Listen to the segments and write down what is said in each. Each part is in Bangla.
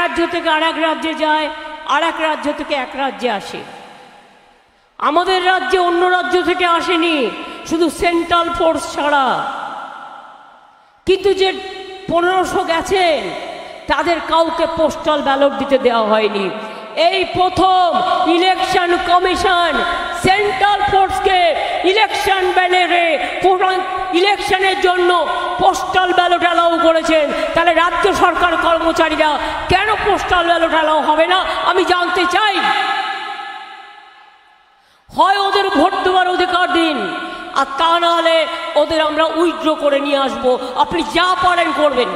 রাজ্য থেকে আর এক রাজ্যে যায় আর এক রাজ্য থেকে এক রাজ্যে আসে। আমাদের রাজ্যে অন্য রাজ্য থেকে আসেনি, শুধু সেন্ট্রাল ফোর্স ছাড়া। কিন্তু যে পনেরোশো গেছেন, তাদের কাউকে পোস্টাল ব্যালট দিতে দেওয়া হয়নি। এই প্রথম ইলেকশন কমিশন সেন্ট্রাল ফোর্সকে ইলেকশন ব্যানারে ইলেকশনের জন্য পোস্টাল ব্যালট অ্যালাউ করেছেন। তাহলে রাজ্য সরকার কর্মচারীরা কেন পোস্টাল ব্যালট অ্যালাউ হবে না? আমি জানতে চাই। হয় ওদের ভোট দেওয়ার অধিকার দিন, আর তা নাহলে ওদের আমরা উইথড্র করে নিয়ে আসব। আপনি যা পারেন করবেন।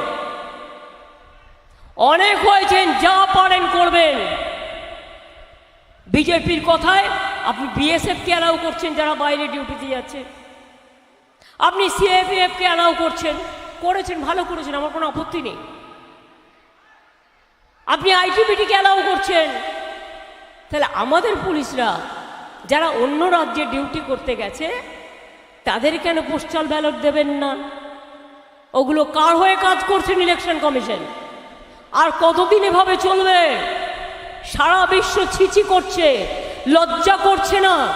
অনেক হয়েছেন, যা পারেন করবেন। বিজেপির কথায় আপনি বিএসএফকে অ্যালাউ করছেন যারা বাইরে ডিউটিতে যাচ্ছে আপনি সিএপিএফকে অ্যালাউ করছেন, করেছেন, ভালো করেছেন, আমার কোনো আপত্তি নেই। আপনি আইটিবিটিকে অ্যালাউ করছেন, তাহলে আমাদের পুলিশরা যারা অন্য রাজ্যে ডিউটি করতে গেছে, তাদের কেন পোস্টাল ব্যালট দেবেন না? ওগুলো কার হয়ে কাজ করছেন ইলেকশন কমিশন আর কতদিন এভাবে চলবে? সারা বিশ্ব ছিচি করছে। লজ্জা করছে না।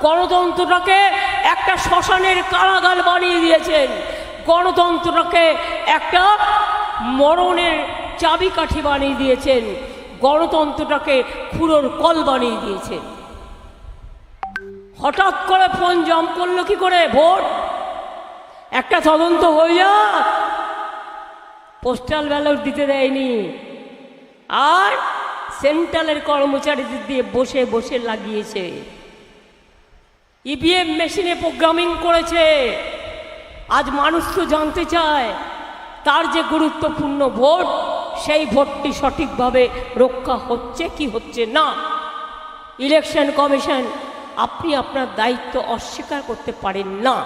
গণতন্ত্রটাকে একটা শ্মশানের কারাগার বানিয়ে দিয়েছেন। গণতন্ত্রটাকে একটা মরণের চাবিকাঠি বানিয়ে দিয়েছেন। গণতন্ত্রটাকে খুঁড়োর কল বানিয়ে দিয়েছেন। হঠাৎ করে ফোন জম করল কি করে? ভোট? একটা তদন্ত হয়ে যাক। পোস্টাল ব্যালট দিতে দেয়নি। আর সেন্ট্রালের কর্মচারীদের দিয়ে বসে বসে লাগিয়েছে। ইভিএম মেশিনে প্রোগ্রামিং করেছে। আজ মানুষ তো জানতে চায়, তার যে গুরুত্বপূর্ণ ভোট, সেই ভোটটি সঠিকভাবে রক্ষা হচ্ছে কি হচ্ছে না? ইলেকশন কমিশন আপনি আপনার দায়িত্ব অস্বীকার করতে পারেন না।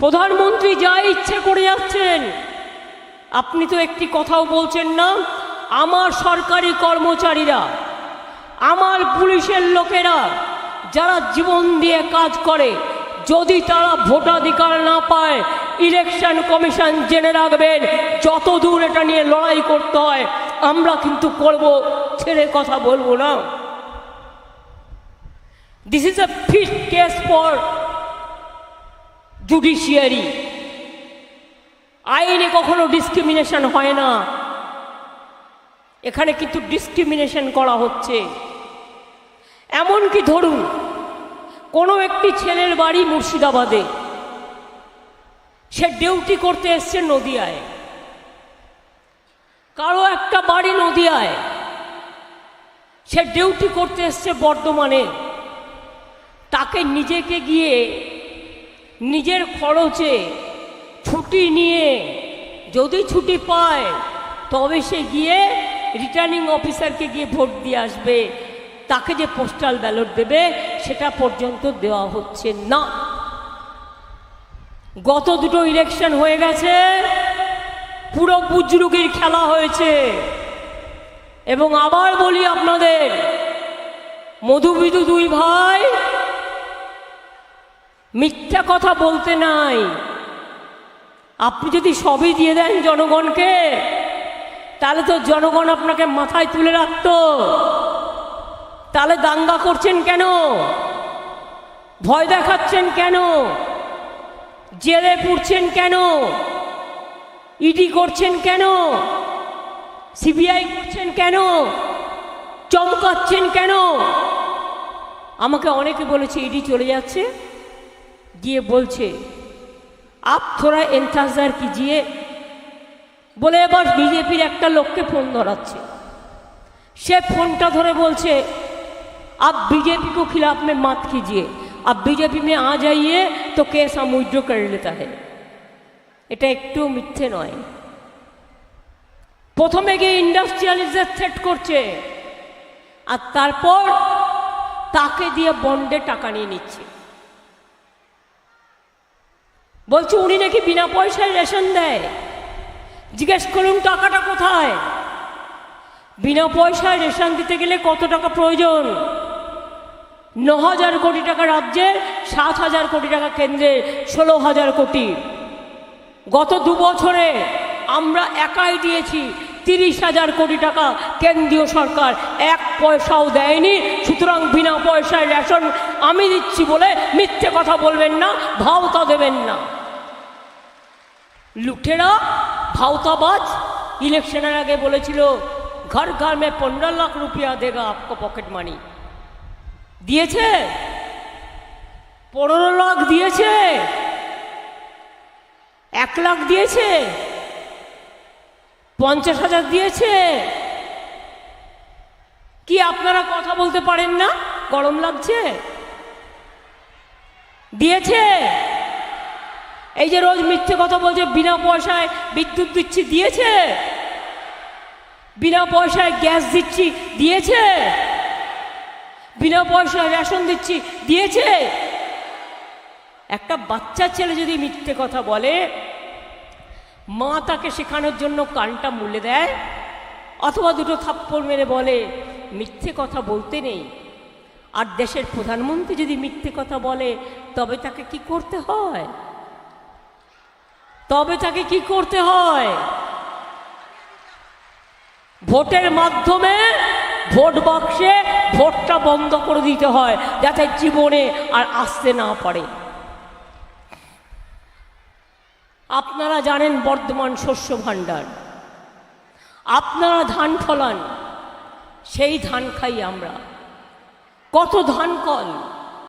প্রধানমন্ত্রী যা ইচ্ছে করে যাচ্ছেন, আপনি তো একটি কথাও বলছেন না আমার সরকারি কর্মচারীরা, আমার পুলিশের লোকেরা যারা জীবন দিয়ে কাজ করে, যদি তারা ভোটাধিকার না পায়, ইলেকশন কমিশন জেনে রাখবেন যত দূর এটা নিয়ে লড়াই করতে হয়, আমরা কিন্তু করব ছেড়ে কথা বলব না। This is a fit case for judiciary আইনে কখনো ডিসক্রিমিনেশন হয় না। এখানে কিন্তু ডিসক্রিমিনেশন করা হচ্ছে। এমন কি ধরুন, কোনো একটি ছেলের বাড়ি মুর্শিদাবাদে, সে ডিউটি করতে এসছে নদিয়ায়। কারও একটা বাড়ি নদিয়ায়, সে ডিউটি করতে এসছে বর্ধমানে। তাকে নিজেকে গিয়ে নিজের খরচে ছুটি নিয়ে যদি ছুটি পায়, তবে সে গিয়ে রিটার্নিং অফিসারকে গিয়ে ভোট দিয়ে আসবে, তাকে যে পোস্টাল ব্যালট দেবে, সেটা পর্যন্ত দেওয়া হচ্ছে না। গত দুটো ইলেকশন হয়ে গেছে, পুরো বুজরুগের খেলা হয়েছে। এবং আবার বলি আপনাদের মধুবিধু দুই ভাই মিথ্যা কথা বলতে নাই। আপনি যদি সবই দিয়ে দেন জনগণকে তাহলে তো জনগণ আপনাকে মাথায় তুলে রাখতো। তাহলে দাঙ্গা করছেন কেন? ভয় দেখাচ্ছেন কেন? জেলে পুড়ছেন কেন? ইডি করছেন কেন? সিবিআই করছেন কেন? চমকাচ্ছেন কেন? আমাকে অনেকে বলেছে, ইডি চলে যাচ্ছে। গিয়ে বলছে, আপ থোড়া এন্থাজার কিজিয়ে বলে, এবার বিজেপির একটা লোককে ফোন ধরাচ্ছে। সে ফোনটা ধরে বলছে, আপ বিজেপি কো খিলাফ মে মাত কিজিয়ে। আপ বিজেপি মে আ যাইয়ে তো কে আম করে লেতা হে এটা একটু মিথ্যে নয়। প্রথমে গিয়ে ইন্ডাস্ট্রিয়ালিজার থ্রেট করছে, আর তারপর তাকে দিয়ে বন্ডে টাকা নিয়ে নিচ্ছে। বলছে, উনি নাকি বিনা পয়সায় রেশন দেয়। জিজ্ঞেস করুন, টাকাটা কোথায়? বিনা পয়সায় রেশন দিতে গেলে কত টাকা প্রয়োজন? ন হাজার কোটি টাকা রাজ্যে সাত হাজার কোটি টাকা কেন্দ্রে ষোলো হাজার কোটি। গত দু বছরে আমরা একাই দিয়েছি তিরিশ হাজার কোটি টাকা কেন্দ্রীয় সরকার। এক পয়সাও দেয়নি, সুতরাং বিনা পয়সায় রেশন আমি দিচ্ছি বলে মিথ্যে কথা বলবেন না, ভাওতা দেবেন না। লুটেরা ভাওতাবাজ ইলেকশনের আগে বলেছিল, ঘর ঘর মে পনেরো লাখ রুপিয়া দেগা আপকো পকেট মানি। দিয়েছে? পনেরো লাখ দিয়েছে? এক লাখ দিয়েছে? পঞ্চাশ হাজার দিয়েছে? কি আপনারা কথা বলতে পারেন না? গরম লাগছে? দিয়েছে? এই যে রোজ মিথ্যে কথা বলছে, বিনা পয়সায় বিদ্যুৎ দিচ্ছি, দিয়েছে? বিনা পয়সায় গ্যাস দিচ্ছি, দিয়েছে? বিনা পয়সায় রেশন দিচ্ছি, দিয়েছে? একটা বাচ্চা ছেলে যদি মিথ্যে কথা বলে, মা তাকে শেখানোর জন্য কানটা মুলে দেয়, অথবা দুটো থাপ্পড় মেরে বলে, মিথ্যে কথা বলতে নেই। আর দেশের প্রধানমন্ত্রী যদি মিথ্যে কথা বলে, তবে তাকে কি করতে হয়? তবে তাকে কি করতে হয়? ভোটের মাধ্যমে ভোট বাক্সে ভোটটা বন্ধ করে দিতে হয়, যাতে জীবনে আর আসতে না পারে। আপনারা জানেন বর্ধমান শস্য ভাণ্ডার। আপনারা ধান ফলান, সেই ধান খাই আমরা। কত ধান কল